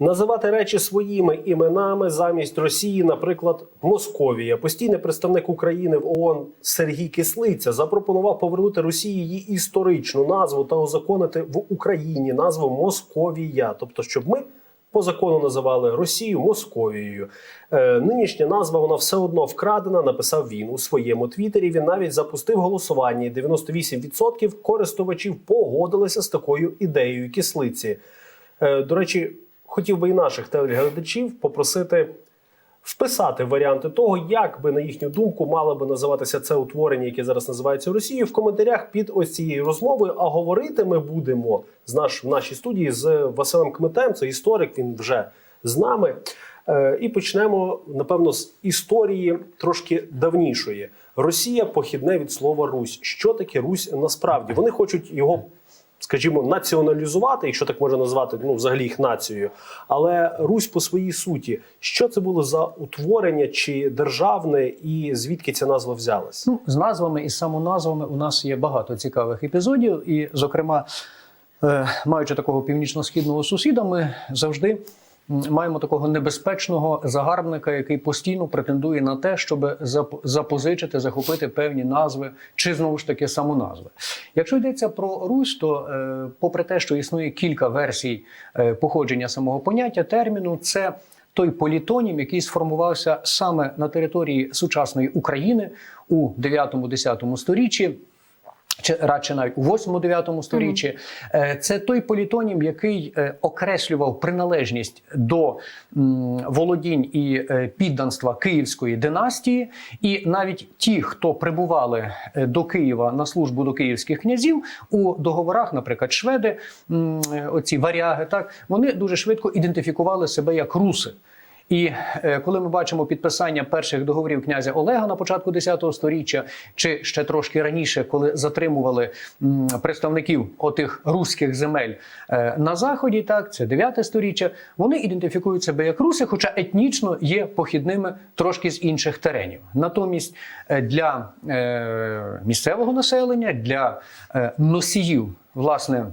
Називати речі своїми іменами замість Росії, наприклад, Московія. Постійний представник України в ООН Сергій Кислиця запропонував повернути Росії її історичну назву та узаконити в Україні назву Московія, тобто, щоб ми по закону називали Росію Московією. Е, нинішня назва вона все одно вкрадена. Написав він у своєму твіттері. Він навіть запустив голосування. і 98% користувачів погодилися з такою ідеєю кислиці. Е, до речі, хотів би і наших телеглядачів попросити вписати варіанти того, як би на їхню думку мало би називатися це утворення, яке зараз називається Росією, в коментарях під ось цією розмовою. А говорити ми будемо з наш в нашій студії з Василем Кметем. Це історик. Він вже з нами. Е, І почнемо напевно з історії трошки давнішої. Росія похідне від слова Русь. Що таке Русь насправді? Вони хочуть його скажімо, націоналізувати, якщо так можна назвати, ну взагалі їх нацією. Але Русь по своїй суті, що це було за утворення чи державне, і звідки ця назва взялась? Ну, з назвами і самоназвами у нас є багато цікавих епізодів, і, зокрема, е, маючи такого північно-східного сусіда, ми завжди маємо такого небезпечного загарбника, який постійно претендує на те, щоб зап- запозичити, захопити певні назви чи знову ж таки самоназви. Якщо йдеться про Русь, то е, попри те, що існує кілька версій е, походження самого поняття терміну, це той політонім, який сформувався саме на території сучасної України у 9-10 сторіччі. Чи радше навіть у 8-9 сторіччі. Е, це той політонім, який е, окреслював приналежність до володінь і е, підданства Київської династії, і навіть ті, хто прибували до Києва на службу до київських князів у договорах, наприклад, шведи, оці варяги, так вони дуже швидко ідентифікували себе як руси. І е, коли ми бачимо підписання перших договорів князя Олега на початку 10 століття, чи ще трошки раніше, коли затримували представників отих руських земель е, на заході, так це 9 століття, вони ідентифікують себе як руси, хоча етнічно є похідними трошки з інших теренів. Натомість е, для місцевого населення, для носіїв, власне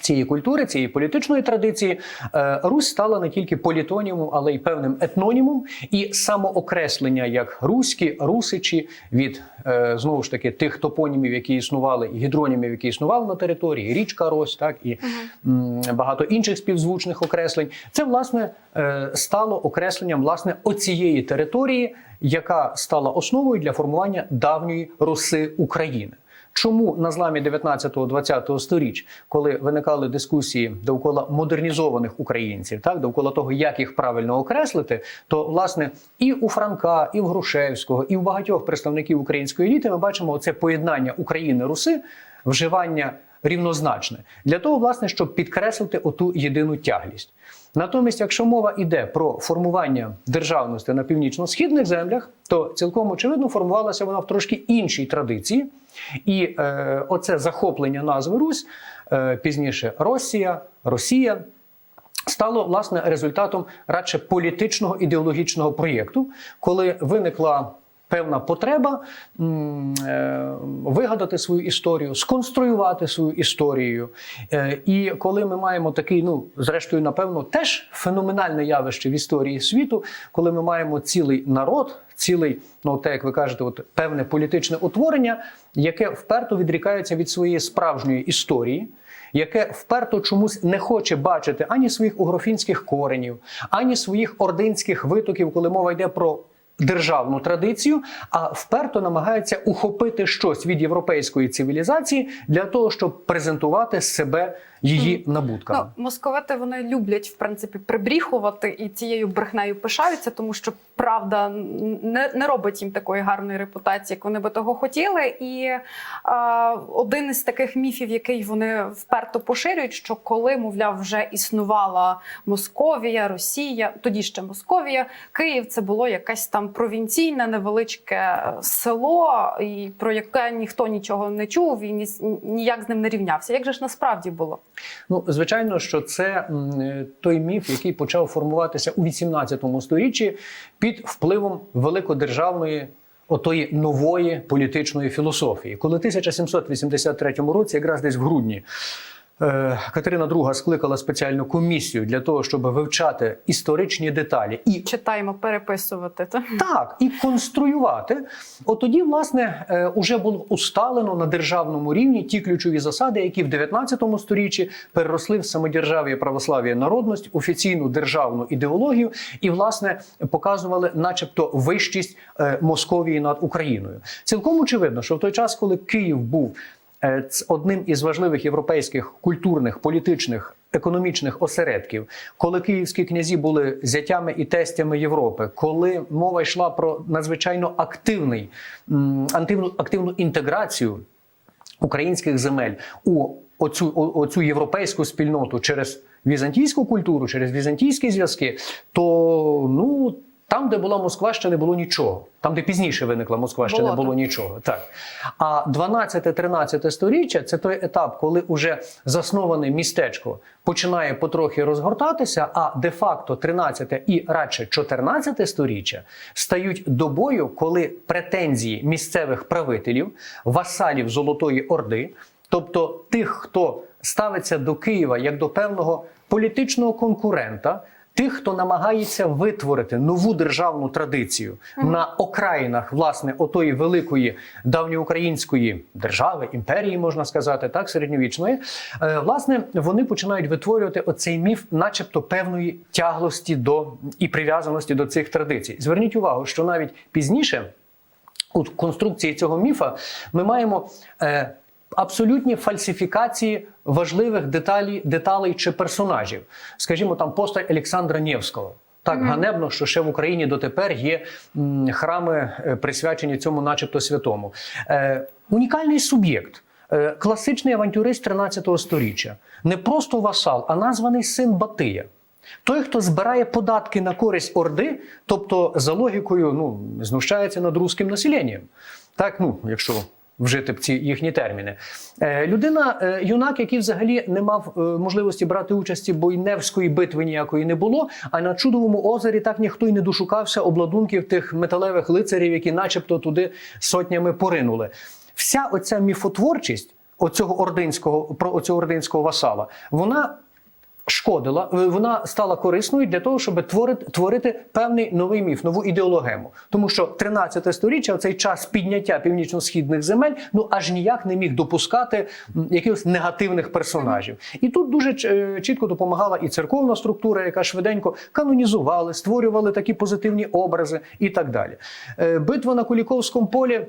цієї культури, цієї політичної традиції, е, Русь стала не тільки політонімом, але й певним етнонімом і самоокреслення як руські, русичі від е, знову ж таки тих топонімів, які існували, і гідронімів, які існували на території, річка Рось, так і м, багато інших співзвучних окреслень. Це власне е, стало окресленням власне оцієї території, яка стала основою для формування давньої Руси України. Чому на зламі 19-20 сторіч, коли виникали дискусії довкола модернізованих українців, так довкола того, як їх правильно окреслити, то власне і у Франка, і в Грушевського, і в багатьох представників української еліти ми бачимо це поєднання України Руси, вживання рівнозначне для того, власне, щоб підкреслити оту єдину тяглість. Натомість, якщо мова йде про формування державності на північно-східних землях, то цілком очевидно формувалася вона в трошки іншій традиції. І е, оце захоплення назви Русь е, пізніше Росія, Росія. Стало власне результатом радше політичного ідеологічного проєкту, коли виникла певна потреба е, вигадати свою історію, сконструювати свою історію. Е, і коли ми маємо такий, ну зрештою, напевно, теж феноменальне явище в історії світу, коли ми маємо цілий народ, цілий, ну те, як ви кажете, от певне політичне утворення, яке вперто відрікається від своєї справжньої історії яке вперто чомусь не хоче бачити ані своїх угрофінських коренів, ані своїх ординських витоків, коли мова йде про державну традицію, а вперто намагається ухопити щось від європейської цивілізації для того, щоб презентувати себе її набутками. Ну, московити вони люблять в принципі прибріхувати і цією брехнею пишаються, тому що правда не, не робить їм такої гарної репутації, як вони би того хотіли. І е, один із таких міфів, який вони вперто поширюють, що коли, мовляв, вже існувала Московія, Росія, тоді ще Московія, Київ це було якесь там провінційне невеличке село, і про яке ніхто нічого не чув і ні, ніяк з ним не рівнявся. Як же ж насправді було? Ну, звичайно, що це той міф, який почав формуватися у 18 сторіччі під впливом великодержавної. Отої нової політичної філософії, коли в 1783 році, якраз десь в грудні Катерина II скликала спеціальну комісію для того, щоб вивчати історичні деталі і Читаємо, переписувати. Та? так, і конструювати. От тоді, власне, е, уже було усталено на державному рівні ті ключові засади, які в 19 сторіччі переросли в самодержав'я, православ'я, народність, офіційну державну ідеологію і, власне, показували, начебто, вищість е, Московії над Україною. Цілком очевидно, що в той час, коли Київ був е, одним із важливих європейських культурних, політичних, економічних осередків, коли київські князі були зятями і тестями Європи, коли мова йшла про надзвичайно активний м, антивну активну інтеграцію українських земель у оцю, оцю європейську спільноту через візантійську культуру, через візантійські зв'язки, то ну. Там, де була Москва, ще не було нічого. Там, де пізніше виникла Москва, ще не Болото. було нічого. Так. А 12-13 сторіччя це той етап, коли уже засноване містечко починає потрохи розгортатися, а де-факто 13 і радше 14 сторіччя стають добою, коли претензії місцевих правителів, васалів Золотої Орди, тобто тих, хто ставиться до Києва як до певного політичного конкурента. Тих, хто намагається витворити нову державну традицію на окраїнах власне отої великої давньоукраїнської держави, імперії, можна сказати, так середньовічної, е, власне, вони починають витворювати оцей міф, начебто певної тяглості до і прив'язаності до цих традицій. Зверніть увагу, що навіть пізніше у конструкції цього міфа ми маємо е, абсолютні фальсифікації важливих деталей, деталей чи персонажів. Скажімо, там постать Олександра Нєвського. Так ганебно, що ще в Україні дотепер є храми, е, присвячені цьому, начебто, святому. Е, унікальний суб'єкт. Е, Класичний авантюрист 13 століття. Не просто васал, а названий син Батия. Той, хто збирає податки на користь Орди, тобто за логікою ну, знущається над руським населенням. Так, ну, якщо вжити б ці їхні терміни. Е, людина, е, юнак, який взагалі не мав е, можливості брати участі, бо й Невської битви ніякої не було. А на чудовому озері так ніхто й не дошукався обладунків тих металевих лицарів, які, начебто, туди сотнями поринули. Вся оця міфотворчість оцього ординського про оцього ординського васала, вона шкодила, е, вона стала корисною для того, щоб творити, творити певний новий міф, нову ідеологему. Тому що 13 сторіччя, цей час підняття північно-східних земель, ну аж ніяк не міг допускати якихось негативних персонажів. І тут дуже е, чітко допомагала і церковна структура, яка швиденько канонізували, створювали такі позитивні образи і так далі. Е, Битва на Куліковському полі.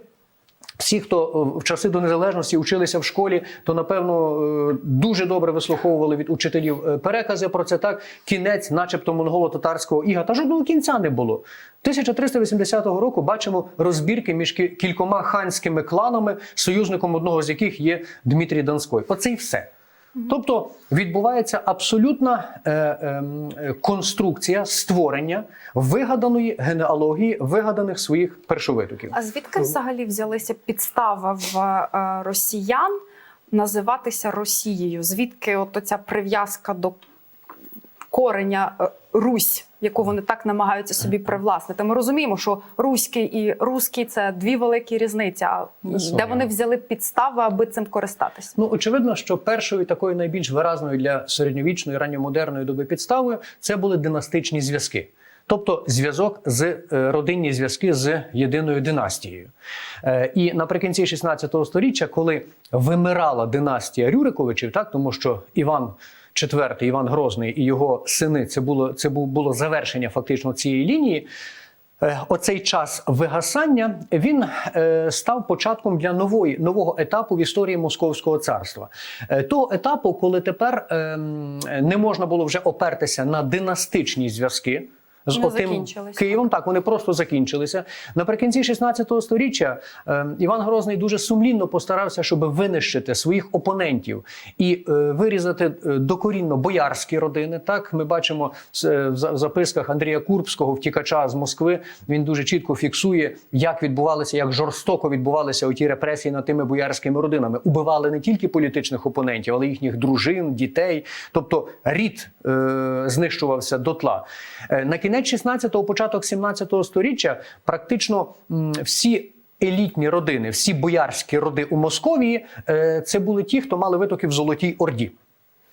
Всі, хто е, в часи до незалежності вчилися в школі, то напевно е, дуже добре вислуховували від учителів е, перекази про це так. Кінець, начебто, монголо-татарського іга, та жодного кінця не було. 1380 року бачимо розбірки між кількома ханськими кланами, союзником одного з яких є Дмитрій Донской. Оце і все. Тобто відбувається абсолютна е, ем, е, конструкція створення вигаданої генеалогії вигаданих своїх першовитоків. А звідки взагалі взялися підстави в е, росіян називатися Росією? Звідки от ця прив'язка до кореня е, Русь, яку вони так намагаються собі привласнити? Ми розуміємо, що руський і руський це дві великі різниці. А Безумовно. де вони взяли підстави, аби цим користатися? Ну, очевидно, що першою такою найбільш виразною для середньовічної ранньомодерної доби підставою це були династичні зв'язки. Тобто зв'язок з е, родинні зв'язки з єдиною династією. Е, І наприкінці 16 століття, коли вимирала династія Рюриковичів, так тому що Іван IV, Іван Грозний і його сини, це було це було завершення фактично цієї лінії. Е, Оцей час вигасання він е, став початком для нової нового етапу в історії Московського царства. Е, того етапу, коли тепер ем, не можна було вже опертися на династичні зв'язки. З Вони отим. Києвом так вони просто закінчилися. Наприкінці 16 століття е, Іван Грозний дуже сумлінно постарався, щоб винищити своїх опонентів і е, вирізати е, докорінно боярські родини. Так ми бачимо е, в записках Андрія Курбського, втікача з Москви. Він дуже чітко фіксує, як відбувалися, як жорстоко відбувалися оті репресії над тими боярськими родинами. Убивали не тільки політичних опонентів, але й їхніх дружин, дітей. Тобто рід е, знищувався дотла. На кінець 16-го, початок 17-го сторіччя практично всі. Елітні родини, всі боярські роди у Московії, е, це були ті, хто мали витоки в Золотій Орді.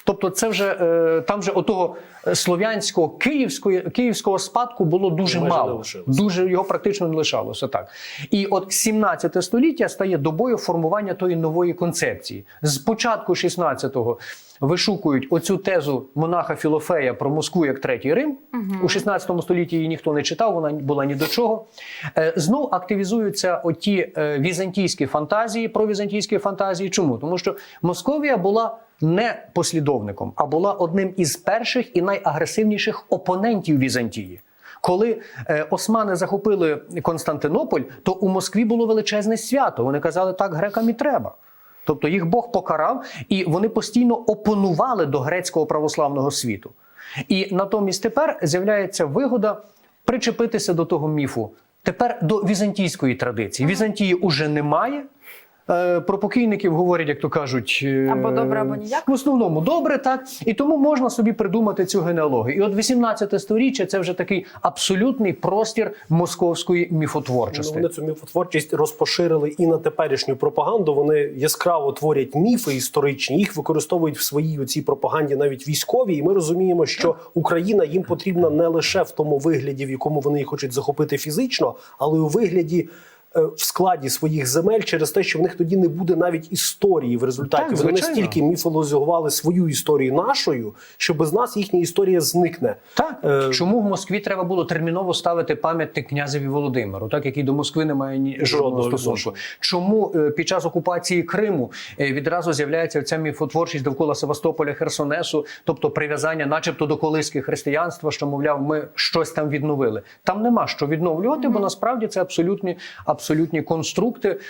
Тобто, це вже е, там вже отого е, слов'янського київського, київського спадку було дуже Майже мало. Дуже його практично не лишалося так. І от 17 століття стає добою формування тої нової концепції. З початку 16-го вишукують оцю тезу монаха Філофея про Москву як третій Рим. У 16 столітті її ніхто не читав, вона була ні до чого. Е, Знов активізуються оті е, візантійські фантазії, провізантійські фантазії. Чому? Тому що Московія була не послідовником, а була одним із перших і найагресивніших опонентів Візантії. Коли е, османи захопили Константинополь, то у Москві було величезне свято. Вони казали, так грекам і треба. Тобто їх Бог покарав, і вони постійно опонували до грецького православного світу. І натомість тепер з'являється вигода причепитися до того міфу. Тепер до візантійської традиції. Візантії уже немає. Е, Про покійників говорять, як то кажуть, е, Або добре, або ніяк. в основному добре, так і тому можна собі придумати цю генеалогію. І от 18 сторіччя це вже такий абсолютний простір московської Ну, міфотворчості. вони цю міфотворчість розпоширили і на теперішню пропаганду. Вони яскраво творять міфи історичні, їх використовують в своїй оцій пропаганді навіть військові. І ми розуміємо, що Україна їм потрібна не лише в тому вигляді, в якому вони її хочуть захопити фізично, але й у вигляді. Е, В складі своїх земель через те, що в них тоді не буде навіть історії в результаті. Так, Вони настільки міфологізували свою історію нашою, що без нас їхня історія зникне. Так Е, чому в Москві треба було терміново ставити пам'ятник князеві Володимиру, так який до Москви не має ні жодного стосунку? Чому е, під час окупації Криму е, відразу з'являється ця міфотворчість довкола Севастополя, Херсонесу, тобто прив'язання, начебто до колиськи християнства, що мовляв, ми щось там відновили? Там нема що відновлювати, бо насправді це абсолютні абсолютні конструкти,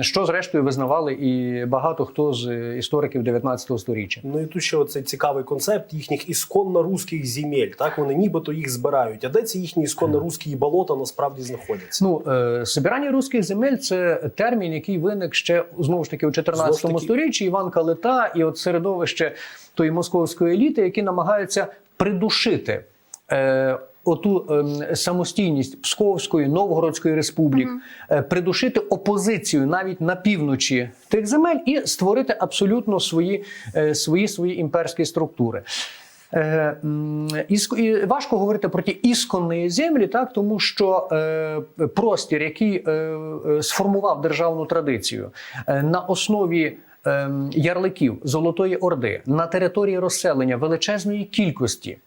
що зрештою визнавали і багато хто з істориків 19 століття. Ну і тут ще оцей цікавий концепт їхніх ісконно руських земель. Так вони нібито їх збирають. А де ці їхні ісконно руські болота насправді знаходяться? Ну, е, собирання руських земель це термін, який виник ще знову ж таки у 14 Знову таки. сторіччі. Іван Калита і от середовище тої московської еліти, які намагаються придушити. Е, Оту ем, самостійність Псковської Новгородської республік, е, придушити опозицію навіть на півночі тих земель і створити абсолютно свої, е, свої, свої імперські структури. Е, і важко говорити про ті ісконні землі, так тому що е, простір, який е, е, сформував державну традицію е, на основі. ем, Ярликів Золотої Орди на території розселення величезної кількості е,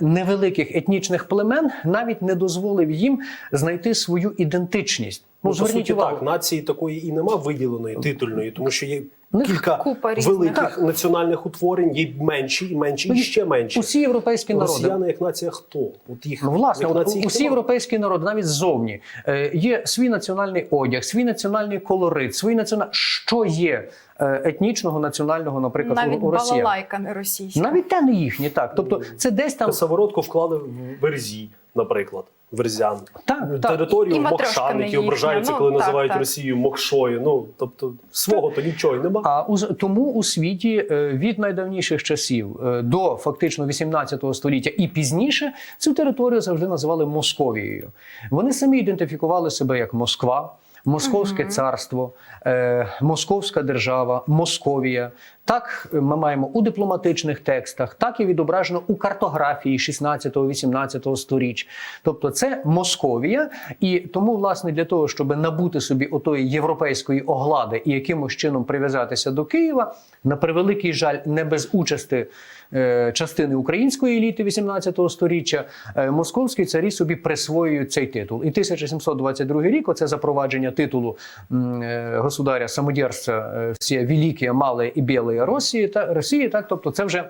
невеликих етнічних племен навіть не дозволив їм знайти свою ідентичність. Ну, Ну, по зверніть суті, увагу. так нації такої і нема виділеної титульної, тому що є кілька купа великих національних утворень, є менші і менші, і ще менші. Усі європейські народи Росіяни як нація хто? От їх Ну, власне, як їх усі європейські народи, навіть ззовні, е, є свій національний одяг, свій національний колорит, свій націонал... що є е, етнічного національного, наприклад, у- Навіть у Росії. балалайка не російська. Навіть те не їхнє, так. Тобто, це десь там Косоворотку вклали в Берзі, наприклад. Верзян. Так, так. Територію І матрешка Мокшан, які ображаються, Ну, коли так, називають так. Росію Мокшою. Ну тобто свого то нічого й нема. А у, тому у світі е, від найдавніших часів е, до фактично 18 століття і пізніше цю територію завжди називали Московією. Вони самі ідентифікували себе як Москва. Московське царство, е, Московська держава, Московія. Так е, ми маємо у дипломатичних текстах, так і відображено у картографії 16-18 сторіч. Тобто це Московія, і тому, власне, для того, щоб набути собі отої європейської оглади і якимось чином прив'язатися до Києва, на превеликий жаль, не без участи е, частини української еліти 18 сторіччя, е, московські царі собі присвоюють цей титул. І 1722 рік, оце запровадження титулу е, государя самодержця е, всі великі, мали і білі Росії та Росії. Так, тобто, це вже.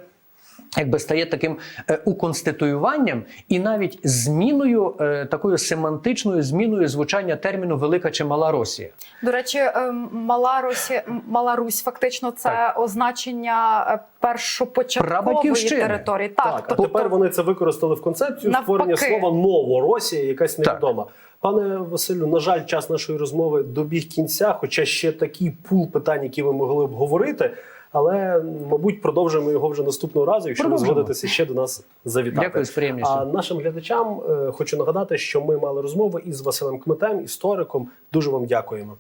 Якби стає таким е, уконституюванням і навіть зміною е, такою семантичною зміною звучання терміну Велика чи Мала Росія. До речі, ем, Мала Русі, м, Мала Русь фактично це означення е, першопочаткової території. Так, Так, тобто а тепер вони це використали в концепцію Навпаки. створення слова Новоросія, якась Так. невідома. Пане Василю, на жаль, час нашої розмови добіг кінця, хоча ще такий пул питань, які ми могли б говорити. Але, мабуть, продовжимо його вже наступного разу, якщо ви згодитеся ще до нас завітати. Дякую з приємністю. А нашим глядачам е, хочу нагадати, що ми мали розмову із Василем Кметем, істориком. Дуже вам дякуємо.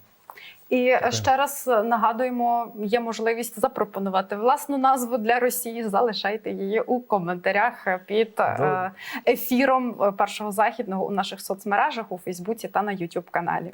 І ще раз нагадуємо, є можливість запропонувати власну назву для Росії. Залишайте її у коментарях під е, ефіром першого західного у наших соцмережах у Фейсбуці та на Ютуб каналі.